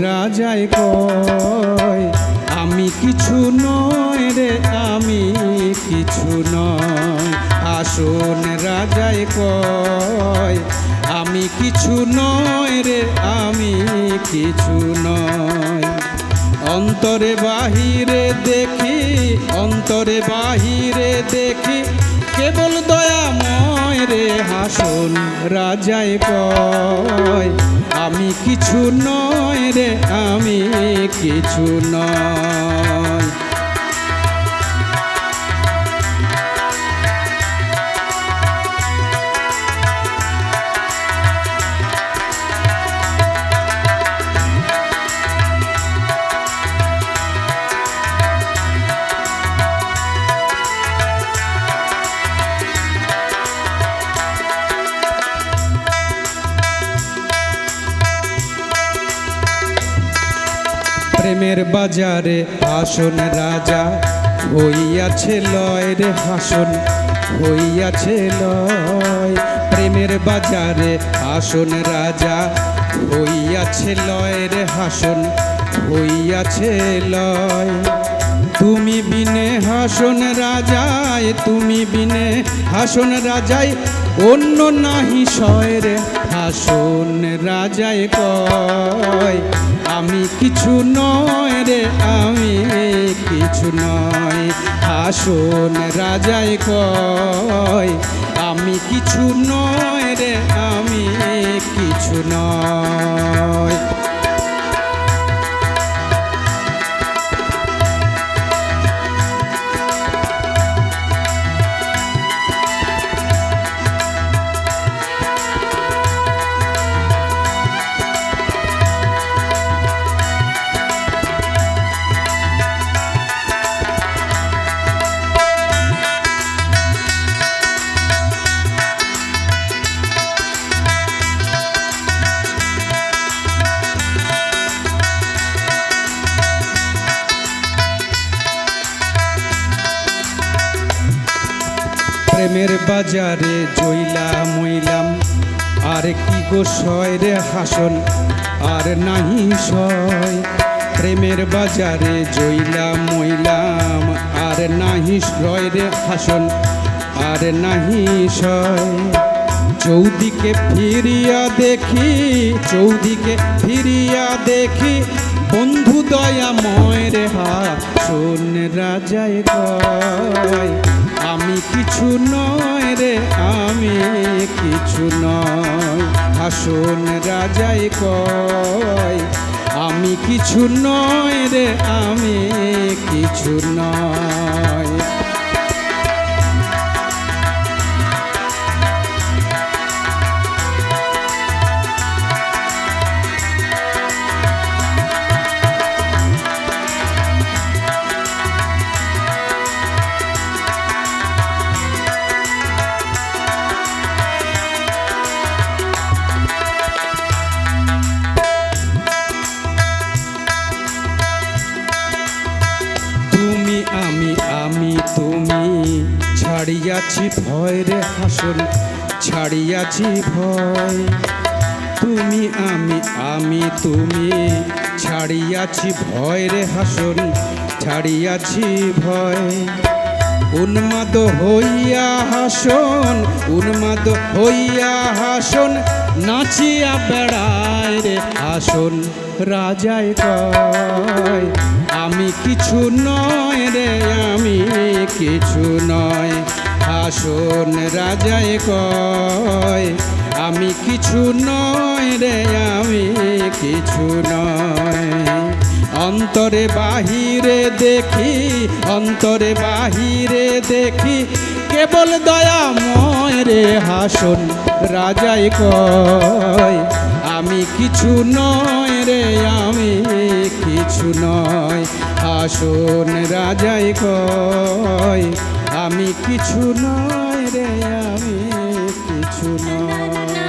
রাজায় কয়, আমি কিছু নয় রে, আমি কিছু নয়। হাসন রাজায় কয়, আমি কিছু নয় রে, আমি কিছু নয়। অন্তরে বাহিরে দেখি, অন্তরে বাহিরে দেখি কেবল দয়া দয়াময় রে হাসন রাজায় কয় আমি কিছু নয় রে আমি কিছু নয়। প্রেমের বাজারে হাসন রাজা, হইয়াছে লয় রে হাসন, হইয়াছে লয়। প্রেমের বাজারে হাসন রাজা, হইয়াছে লয় রে হাসন, হইয়াছে লয়। তুমি বিনে হাসন রাজায়, তুমি বিনে হাসন রাজায়, অন্য নাহি সয় রে। হাসন রাজায় কয়, আমি কিছু নয় রে, আমি কিছু নয়। আসুন রাজায় কয়, আমি কিছু নয় রে, আমি কিছু নয়। প্রেমের বাজারে জইলা মইলাম আর কি গো সয় রে হাসন, আর নাহি সয়। প্রেমের বাজারে জইলা মইলাম আর নাহি সয় রে হাসন, আর নাহি সয়। চৌদিকে ফিরিয়া দেখি, চৌদিকে ফিরিয়া দেখি, বন্ধু দয়াময় রে হাসন রাজায় কয়। কিছু নয় রে, আমি কিছু নয়। আসুন রাজাই কয়, আমি কিছু নয় রে, আমি কিছু নয়। ছাড়িয়াছি ভয় রে হাসন ছাড়িয়াছি ভয়। তুমি আমি আমি তুমি, ছাড়িয়াছি ভয় রে হাসন ছাড়িয়াছি ভয়। উন্মাদ হইয়া হাসন, উন্মাদ হইয়া হাসন, নাচিয়া বেড়ায় রে হাসন রাজায় কয়, আমি কিছু নয় রে, আমি কিছু নয়। হাসন রাজায় কয়, আমি কিছু নয় রে, আমি কিছু নয়। অন্তরে বাহিরে দেখি, অন্তরে বাহিরে দেখি, কেবল দয়াময় রে হাসন রাজাই কয়, আমি কিছু নয় রে, আমি কিছু নয়। হাসন রাজাই কয় আমি কিছু নয় রে আমি কিছু নয়।